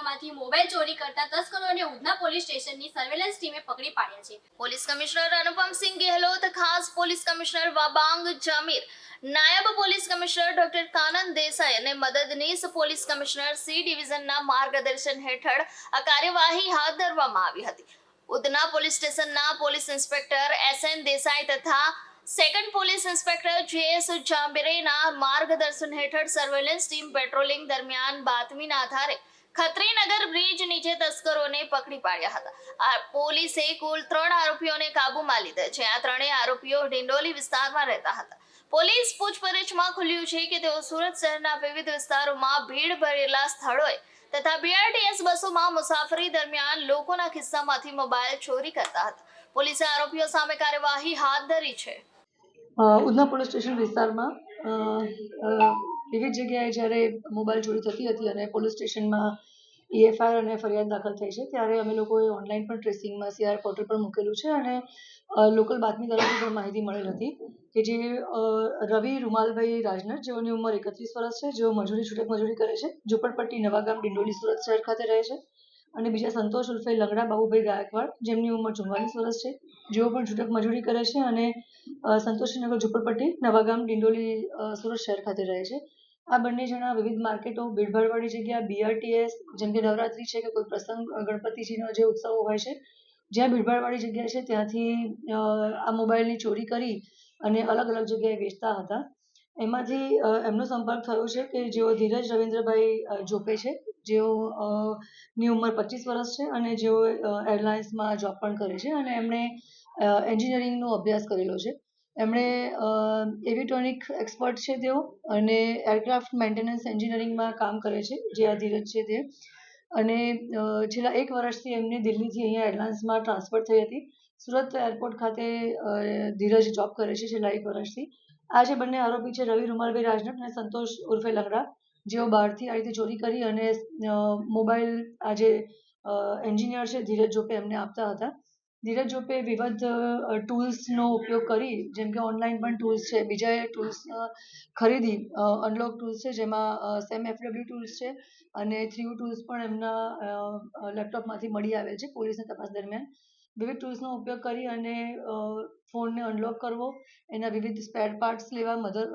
વિસ્તારોમાંથી મોબાઈલ ચોરી કરતા તસ્કરોને ઉધના પોલીસ સ્ટેશનની સર્વેલન્સ ટીમે પકડી પાડ્યા છે. પોલીસ કમિશનર અનુપમસિંહ ગેહલોત, ખાસ પોલીસ કમિશનર વાબાંગ જામીર, નાયબ police commissioner doctor Kanan Desai અને મદદનીશ પોલીસ કમિશનર સી ડિવિઝનના માર્ગદર્શન હેઠળ આ કાર્યવાહી હાથ ધરવામાં આવી હતી. ઉધના પોલીસ સ્ટેશનના police inspector S N Desai તથા second police inspector J S જાંબેરેના માર્ગદર્શન હેઠળ સર્વેલન્સ ટીમ પેટ્રોલિંગ દરમિયાન બાતમીના આધારે ખત્રીનગર બ્રિજ નીચે તસ્કરોને પકડી પાડ્યા હતા. પોલીસે કુલ ત્રણ આરોપીઓને કાબુમાં લીધા છે. આ ત્રણેય આરોપીઓ ડિંડોલી વિસ્તારમાં રહેતા હતા. પોલીસ પૂછપરછમાં ખુલ્યું છે કે તેઓ સુરત શહેરના વિવિધ વિસ્તારોમાં ભીડ ભરેલા સ્થળોએ તથા બીઆરટીએસ બસોમાં મુસાફરી દરમિયાન લોકોના ખિસ્સામાંથી મોબાઈલ ચોરી કરતા હતા. પોલીસે આરોપીઓ સામે કાર્યવાહી હાથ ધરી છે. ઉધના પોલીસ સ્ટેશન વિસ્તારમાં વિવિધ જગ્યાએ જ્યારે મોબાઈલ ચોરી થતી હતી અને પોલીસ સ્ટેશનમાં ઈએફઆઈઆર અને ફરિયાદ દાખલ થઈ છે, ત્યારે અમે લોકોએ ઓનલાઈન પણ ટ્રેસિંગમાં સીઆર પોર્ટલ પર મૂકેલું છે અને લોકલ બાતમીદારોથી પણ માહિતી મળેલ હતી કે જે રવિ રૂમાલભાઈ રાજનર જેઓની ઉંમર એકત્રીસ વર્ષ છે, જેઓ મજૂરી, છૂટક મજૂરી કરે છે, ઝુંપડપટ્ટી નવાગામ ડિંડોલી સુરત શહેર ખાતે રહે છે અને બીજા સંતોષ ઉર્ફે લંગડા બાબુભાઈ ગાયકવાડ, જેમની ઉંમર ચુમ્માલીસ વર્ષ છે, જેઓ પણ છૂટક મજૂરી કરે છે અને સંતોષીનગર ઝુંપડપટ્ટી નવાગામ ડિંડોલી સુરત શહેર ખાતે રહે છે. આ બંને જણા વિવિધ માર્કેટો, ભીડભાડવાળી જગ્યા બીઆરટીએસ જેમ કે નવરાત્રિ છે કે કોઈ પ્રસંગ, ગણપતિજીનો જે ઉત્સવો હોય છે, જ્યાં ભીડભાડવાળી જગ્યા છે ત્યાંથી આ મોબાઈલની ચોરી કરી અને અલગ અલગ જગ્યાએ વેચતા હતા. એમાંથી એમનો સંપર્ક થયો છે કે જેઓ ધીરજ રવિન્દ્રભાઈ જોપે છે, જેઓ ની ઉંમર પચીસ વર્ષ છે અને જેઓ એરલાઇન્સમાં જોબ પણ કરે છે અને એમણે એન્જિનિયરિંગનો અભ્યાસ કરેલો છે. એમણે એવિટોનિક એક્સપર્ટ છે તેઓ અને એરક્રાફ્ટ મેન્ટેનન્સ એન્જિનિયરિંગમાં કામ કરે છે, જે આ ધીરજ છે તે. અને છેલ્લા એક વર્ષથી એમને દિલ્હીથી અહીંયા એડવાન્સમાં ટ્રાન્સફર થઈ હતી. સુરત એરપોર્ટ ખાતે ધીરજ જોબ કરે છે છેલ્લા એક વર્ષથી. આ જે બંને આરોપી છે, રવિ રૂમાલભાઈ રાજનક અને સંતોષ ઉર્ફે લંગડા, જેઓ બહારથી આ રીતે ચોરી કરી અને મોબાઈલ આ જે એન્જિનિયર છે, ધીરજ જોપે એમને આપતા હતા. ધીરજ જોપે વિવિધ ટૂલ્સનો ઉપયોગ કરી, જેમ કે ઓનલાઈન પણ ટૂલ્સ છે, બીજા ટૂલ્સ ખરીદી અનલોક ટૂલ્સ છે, જેમાં સેમ એફડબ્લ્યુ ટૂલ્સ છે અને થ્રીયુ ટૂલ્સ પણ એમના લેપટોપમાંથી મળી આવે છે પોલીસની તપાસ દરમિયાન. વિવિધ ટૂલ્સનો ઉપયોગ કરી અને ફોનને અનલોક કરવો, એના વિવિધ સ્પેર પાર્ટ્સ લેવા, મધર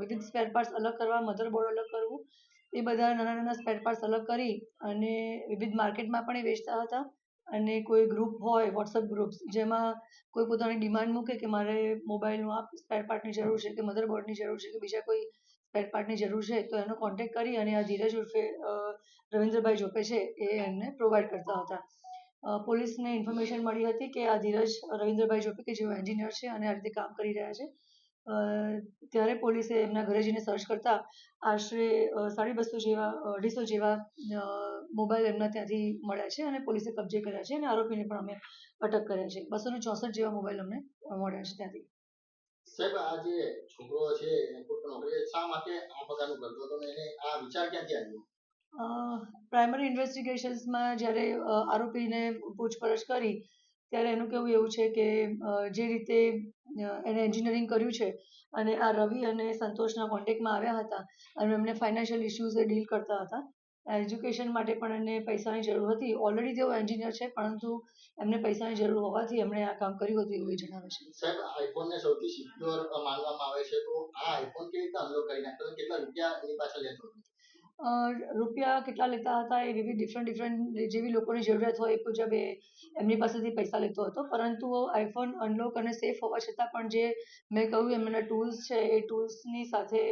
વિવિધ સ્પેર પાર્ટ્સ અલગ કરવા મધરબોર્ડ અલગ કરવું, એ બધા નાના નાના સ્પેર પાર્ટ્સ અલગ કરી અને વિવિધ માર્કેટમાં પણ એ વેચતા હતા. અને કોઈ ગ્રુપ હોય વોટ્સઅપ ગ્રુપ્સ જેમાં કોઈ પોતાની ડિમાન્ડ મૂકે કે મારે મોબાઈલનું આ સ્પેર પાર્ટની જરૂર છે કે મધરબોર્ડની જરૂર છે કે બીજા કોઈ સ્પેર પાર્ટની જરૂર છે, તો એનો કોન્ટેક્ટ કરી અને આ ધીરજ ઉર્ફે રવિન્દ્રભાઈ જોપે છે એ એમને પ્રોવાઈડ કરતા હતા. પોલીસને ઇન્ફોર્મેશન મળી હતી કે આ ધીરજ રવિન્દ્રભાઈ જોપે કે જેઓ એન્જિનિયર છે અને આ રીતે કામ કરી રહ્યા છે. ત્યારે પોલીસે એમના ઘરે જઈને સર્ચ કરતા આશરે સાડી બસો જેવા અઢીસો જેવા મોબાઈલ એમના ત્યાંથી મળ્યા છે અને પોલીસે કબજે કર્યા છે અને આરોપીને પણ અમે અટક કર્યા છે. બસો ને ચોસઠ જેવા મોબાઈલ અમને મળ્યા છે ત્યાંથી. સાહેબ આ જે છોકરો છે એરપોર્ટ નોકરી શા માટે આ પ્રકારનું કરતો હતો અને આ વિચાર ક્યાંથી આવ્યો? પ્રાઇમરી ઇન્વેસ્ટિગેશન્સમાં જ્યારે આરોપીને પૂછપરછ કરી ત્યારે એનું કહેવું એવું છે કે જે રીતે એણે એન્જિનિયરિંગ કર્યું છે. અને આ રવિ અને સંતોષના કોન્ટેક્ટમાં આવ્યા હતા અને એમને ફાઇનાન્શિયલ ઇસ્યુઝે ડીલ કરતા હતા. એજ્યુકેશન માટે પણ એમને પૈસાની જરૂર હતી. ઓલરેડી તેઓ એન્જિનિયર છે, પરંતુ એમને પૈસાની જરૂર હોવાથી એમણે આ કામ કર્યું હતું એવું જણાવે છે. સાહેબ આઈફોન ને સૌથી સિક્યોર માનવામાં આવે છે તો આ આઈફોન કેવી રીતે અનલોક કરી નાખતો? કેટલા રૂપિયા એની પાછળ લેતો રૂપિયા કેટલા લેતા હતા એ વિવિધ ડિફરન્ટ ડિફરન્ટ જેવી લોકોની જરૂરિયાત હોય એ મુજબ એ એમની પાસેથી પૈસા લેતો હતો. પરંતુ આઈફોન અનલોક અને સેફ હોવા છતાં પણ જે મેં કહ્યું એમના ટૂલ્સ છે એ ટૂલ્સની સાથે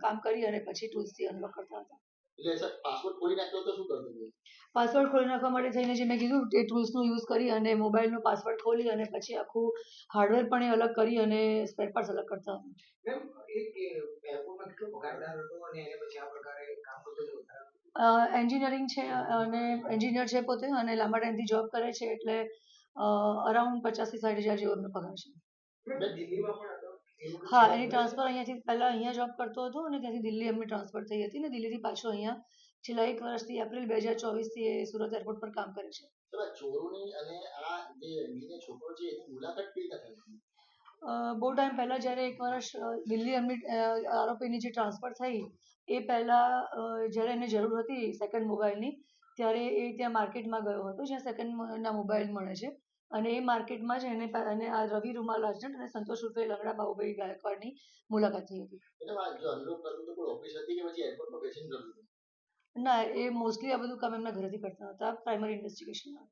કામ કરી અને પછી ટૂલ્સથી અનલોક કરતા હતા. એટલે પાસવર્ડ ખોલી નાખ્યો તો શું કરતો પાસવર્ડ ખોલી નાખવા માટે થઈને જે મેં કીધું એ ટૂલ્સનો યુઝ કરી અને મોબાઈલનો પાસવર્ડ ખોલી અને પછી આખું હાર્ડવેર પણ એ અલગ કરી અને સ્પેર પાર્ટ્સ અલગ કરતા મેમ એક એરપોર્ટમાં કેટલો પગાર હતો અને એને પછી આ પ્રકારે કામ કરતો એન્જિનિયરિંગ છે અને એન્જિનિયર છે પોતે અને લાંબા ટાઈમથી જોબ કરે છે એટલે અરાઉન્ડ પચાસથી સાઠ હજાર જેવો એમનો પગાર છે. દિલ્હીમાં પણ હા એની ટ્રાન્સફર અહીંયાથી પહેલા અહીંયા જોબ કરતો હતો અને ત્યાંથી દિલ્હી એમની ટ્રાન્સફર થઈ હતી અને દિલ્હીથી પાછો અહીંયા છેલ્લા એક વર્ષથી એપ્રિલ બે હજાર ચોવીસથી એ સુરત એરપોર્ટ પર કામ કરે છે. ચોરોની અને આ જે છોકરો છે એની મુલાકાત કેવી રીતે થઈ? અ, બહુ ટાઈમ પહેલાં જ્યારે એક વર્ષ દિલ્હી એમની આરોપીની જે ટ્રાન્સફર થઈ એ પહેલાં જ્યારે એને જરૂર હતી સેકન્ડ મોબાઈલની ત્યારે એ ત્યાં માર્કેટમાં ગયો હતો જ્યાં સેકન્ડના મોબાઈલ મળે છે. અને એ માર્કેટમાં જ એને અને આ રવિ રૂમાલ અર્જન્ટ અને સંતોષ ઉર્ફે લંગડા બાહુભાઈ ગાયકવાડની મુલાકાત થઈ હતી. ના એ મોસ્ટલી આ બધું કામ એમના ઘરેથી કરતા હતા પ્રાઇમરી ઇન્વેસ્ટિગેશનમાં